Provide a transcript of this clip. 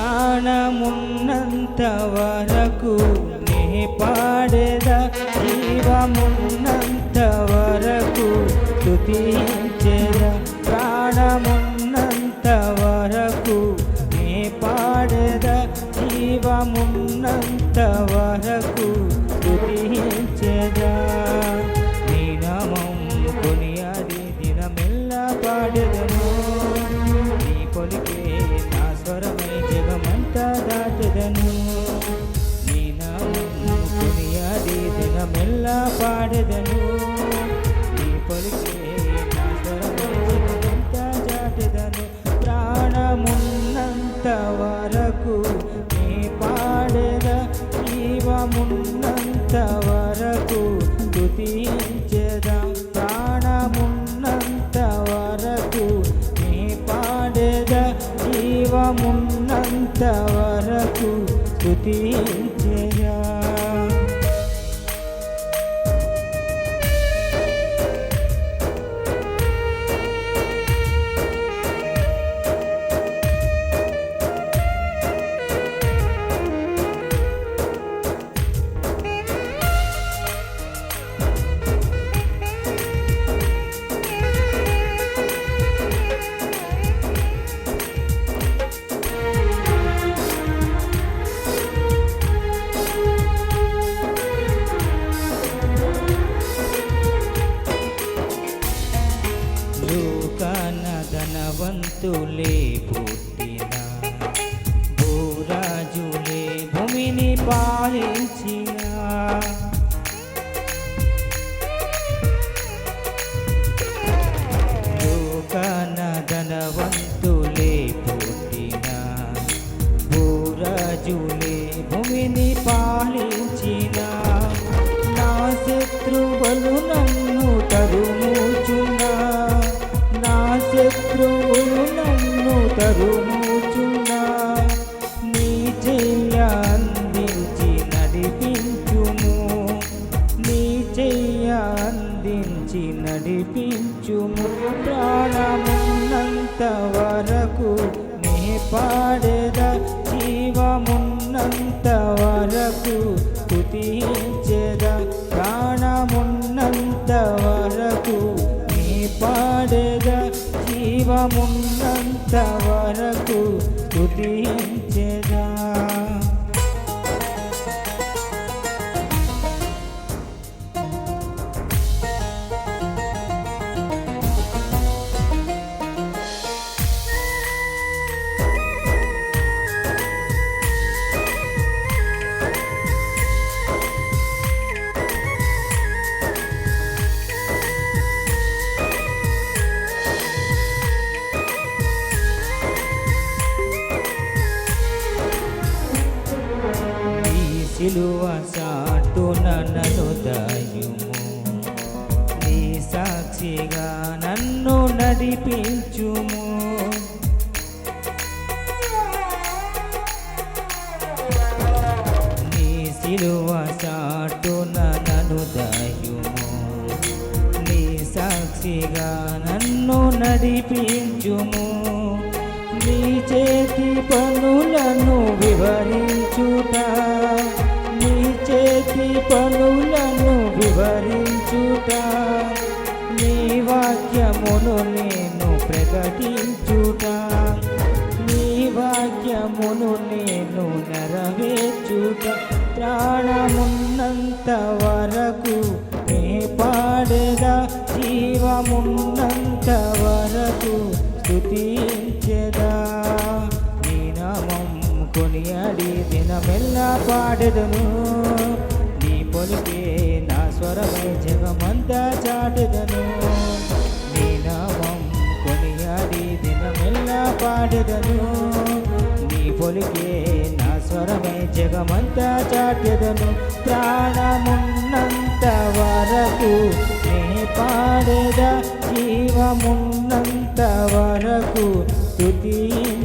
ప్రాణమున్నంత వరకు నే పాడేద జీవమున్నంత వరకు స్తుతించేదా ప్రాణమున్నంత వరకు నే పాడేద జీవమున్నంత వరకు స్తుతించేదా. నీ నామం కొనియాడి దినమెల్లా పాడెదను. నీ పొలికే నా స్వరమే జగమంతా దాటెదను. నీ నామం కొనియాడి దినమెల్లా పాడెదను. నీ పొలికే నా స్వరమై జగమంతా దాటెదను. ప్రాణమున్నంత వరకు నీ పాడెద వరకు స్తుతించెదా ధనవంతులే పుట్టిన భూరాజులే భూమిని పాలించిన. లోకన ధనవంతులే పుట్టిన భూరాజులే భూమిని పాలించిన. నా శత్రువులు నన్ను నడిపించి నడిపించుము. ప్రాణమున్నంత వరకు నే పాడేద జీవమున్నంత వరకు స్తుతించేద. ప్రాణమున్నంత వరకు నే పాడేద జీవమున్నంత వరకు స్తుతించేదా. సిలువ సాటున నన్ను దయుము నీ సాక్షిగా నన్ను నడిపించుము. నీ సిలువ సాటున నన్ను దయుము నీ సాక్షిగా నన్ను నడిపించుము. నీ చేతి పనులను వివరి వరకు నే పాడేదా జీవమున్నంత వరకు స్థుతించెదా నీ నామం కొనియాడి దినమెల్లా పాడెదను. నీ పొలికే నా స్వరమై జగమంతా చాటెదను. నీ నామం కొనియాడి దినమెల్లా పాడెదను. నీ పొలికే నా స్వరమే జగమంతా చాటెదను. ప్రాణమున్నంత వరకు నే పాడేదా జీవమున్నంత వరకు స్తుతించేదా